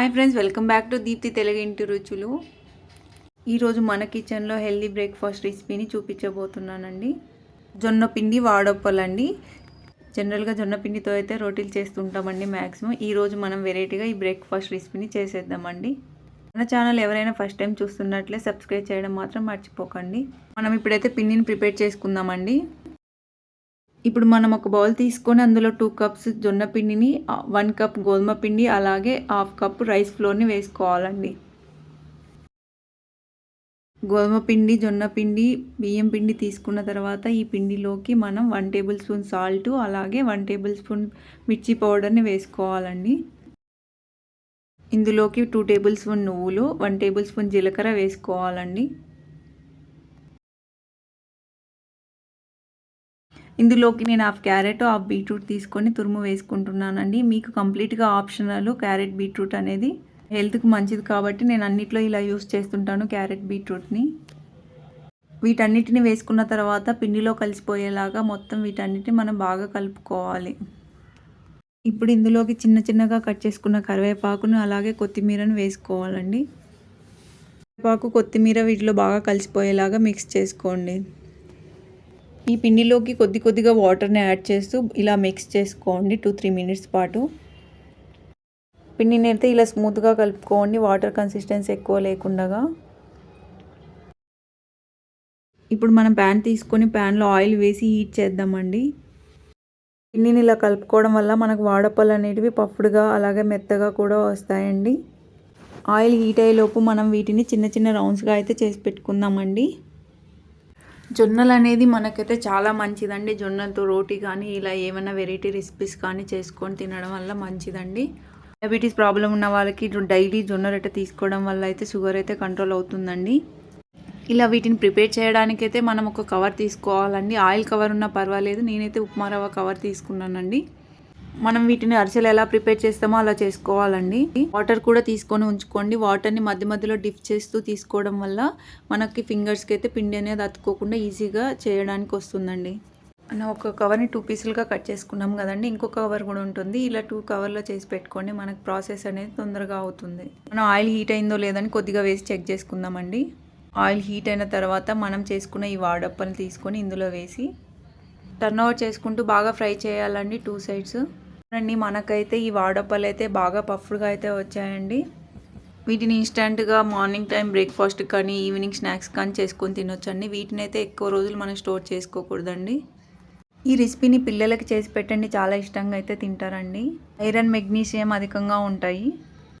Hi friends welcome back to Deepthi Telugu ఇంటి రుచులు ఈరోజు మన కిచెన్లో హెల్దీ బ్రేక్ఫాస్ట్ రెసిపీని చూపించబోతున్నానండి. జొన్న పిండి వాడొప్పలండి. జనరల్గా జొన్న పిండితో అయితే రోటీలు చేస్తుంటామండి మ్యాక్సిమం ఈరోజు మనం వెరైటీగా ఈ బ్రేక్ఫాస్ట్ రెసిపీని చేసేద్దామండి. మన ఛానల్ ఎవరైనా ఫస్ట్ టైం చూస్తున్నట్లే సబ్స్క్రైబ్ చేయడం మాత్రం మర్చిపోకండి. మనం ఇప్పుడైతే పిండిని ప్రిపేర్ చేసుకుందామండి. ఇప్పుడు మనం ఒక బౌల్ తీసుకొని అందులో టూ కప్స్ జొన్న పిండిని వన్ కప్ గోధుమ పిండి అలాగే హాఫ్ కప్ రైస్ ఫ్లోర్ని వేసుకోవాలండి. గోధుమ పిండి జొన్న పిండి బియ్యం పిండి తీసుకున్న తర్వాత ఈ పిండిలోకి మనం వన్ టేబుల్ స్పూన్ సాల్ట్ అలాగే వన్ టేబుల్ స్పూన్ మిర్చి పౌడర్ని వేసుకోవాలండి. ఇందులోకి టూ టేబుల్ స్పూన్ నువ్వులు వన్ టేబుల్ స్పూన్ జీలకర్ర వేసుకోవాలండి. ఇందులోకి నేను హాఫ్ క్యారెట్ హాఫ్ బీట్రూట్ తీసుకొని తురుము వేసుకుంటున్నానండి. మీకు కంప్లీట్గా ఆప్షనల్ క్యారెట్ బీట్రూట్ అనేది హెల్త్కి మంచిది కాబట్టి నేను అన్నిట్లో ఇలా యూస్ చేస్తుంటాను క్యారెట్ బీట్రూట్ని. వీటన్నిటిని వేసుకున్న తర్వాత పిండిలో కలిసిపోయేలాగా మొత్తం వీటన్నిటిని మనం బాగా కలుపుకోవాలి. ఇప్పుడు ఇందులోకి చిన్న చిన్నగా కట్ చేసుకున్న కరివేపాకును అలాగే కొత్తిమీరను వేసుకోవాలండి. కరివేపాకు కొత్తిమీర వీటిలో బాగా కలిసిపోయేలాగా మిక్స్ చేసుకోండి. ఈ పిండిలోకి కొద్ది కొద్దిగా వాటర్ని యాడ్ చేస్తూ ఇలా మిక్స్ చేసుకోండి టూ త్రీ మినిట్స్ పాటు. పిండిని అయితే ఇలా స్మూత్గా కలుపుకోండి వాటర్ కన్సిస్టెన్సీ ఎక్కువ లేకుండా ఇప్పుడు మనం ప్యాన్ తీసుకొని ప్యాన్లో ఆయిల్ వేసి హీట్ చేద్దామండి. పిండిని ఇలా కలుపుకోవడం వల్ల మనకు వాడపళ్ళు అనేటివి పఫ్డ్గా అలాగే మెత్తగా కూడా వస్తాయండి. ఆయిల్ హీట్ అయ్యేలోపు మనం వీటిని చిన్న చిన్న రౌండ్స్గా అయితే చేసి పెట్టుకుందామండి. జొన్నలు అనేది మనకైతే చాలా మంచిదండి. జొన్నలతో రోటీ కానీ ఇలా ఏమైనా వెరైటీ రెసిపీస్ కానీ చేసుకొని తినడం వల్ల మంచిదండి. డయాబెటీస్ ప్రాబ్లం ఉన్న వాళ్ళకి డైలీ జొన్న రొట్టె తీసుకోవడం వల్ల అయితే షుగర్ అయితే కంట్రోల్ అవుతుందండి. ఇలా వీటిని ప్రిపేర్ చేయడానికైతే మనం ఒక కవర్ తీసుకోవాలండి. ఆయిల్ కవర్ ఉన్నా పర్వాలేదు. నేనైతే ఉప్మా రవ్వ కవర్ తీసుకున్నానండి. మనం వీటిని అరిసెలు ఎలా ప్రిపేర్ చేస్తామో అలా చేసుకోవాలండి. వాటర్ కూడా తీసుకొని ఉంచుకోండి. వాటర్ని మధ్య మధ్యలో డిప్ చేస్తూ తీసుకోవడం వల్ల మనకి ఫింగర్స్కి అయితే పిండి అనేది అతుక్కోకుండా ఈజీగా చేయడానికి వస్తుందండి. మనం ఒక కవర్ని టూ పీసులుగా కట్ చేసుకున్నాం కదండి. ఇంకొక కవర్ కూడా ఉంటుంది. ఇలా టూ కవర్లో చేసి పెట్టుకోండి. మనకు ప్రాసెస్ అనేది తొందరగా అవుతుంది. మనం ఆయిల్ హీట్ అయిందో లేదని కొద్దిగా వేసి చెక్ చేసుకుందామండి. ఆయిల్ హీట్ అయిన తర్వాత మనం చేసుకున్న ఈ వాడప్పని తీసుకొని ఇందులో వేసి టర్న్ ఓవర్ చేసుకుంటూ బాగా ఫ్రై చేయాలండి టూ సైడ్స్ అండి మనకైతే ఈ వాడప్పలు అయితే బాగా పఫ్డ్గా అయితే వచ్చాయండి. వీటిని ఇన్స్టెంట్గా మార్నింగ్ టైం బ్రేక్ఫాస్ట్ కానీ ఈవినింగ్ స్నాక్స్ కానీ చేసుకొని తినొచ్చండి. వీటిని అయితే ఎక్కువ రోజులు మనం స్టోర్ చేసుకోకూడదండి. ఈ రెసిపీని పిల్లలకి చేసి పెట్టండి. చాలా ఇష్టంగా అయితే తింటారండి. ఐరన్ మెగ్నీషియం అధికంగా ఉంటాయి.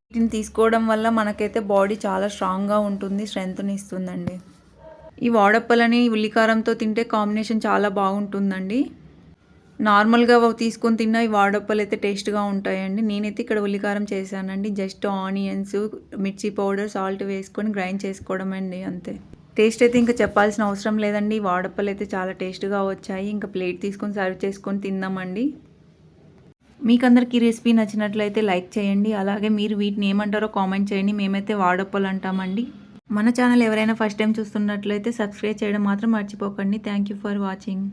వీటిని తీసుకోవడం వల్ల మనకైతే బాడీ చాలా స్ట్రాంగ్గా ఉంటుంది స్ట్రెంగ్త్ని ఇస్తుందండి. ఈ వాడప్పలని ఉల్లికారంతో తింటే కాంబినేషన్ చాలా బాగుంటుందండి. నార్మల్గా తీసుకొని తిన్నా ఈ వాడప్పలు అయితే టేస్ట్గా ఉంటాయండి. నేనైతే ఇక్కడ ఉల్లికారం చేశానండి. జస్ట్ ఆనియన్స్ మిర్చి పౌడర్ సాల్ట్ వేసుకొని గ్రైండ్ చేసుకోవడం అండి అంతే. టేస్ట్ అయితే ఇంకా చెప్పాల్సిన అవసరం లేదండి. వాడప్పలు అయితే చాలా టేస్ట్గా వచ్చాయి. ఇంకా ప్లేట్ తీసుకొని సర్వ్ చేసుకొని తిందామండి. మీకు అందరికి ఈ రెసిపీ నచ్చినట్లయితే లైక్ చేయండి. అలాగే మీరు వీటిని ఏమంటారో కామెంట్ చేయండి. మేమైతే వాడప్పలు అంటామండి. మన ఛానల్ ఎవరైనా ఫస్ట్ టైం చూస్తున్నట్లయితే సబ్స్క్రైబ్ చేయడం మాత్రం మర్చిపోకండి. Thank you for watching.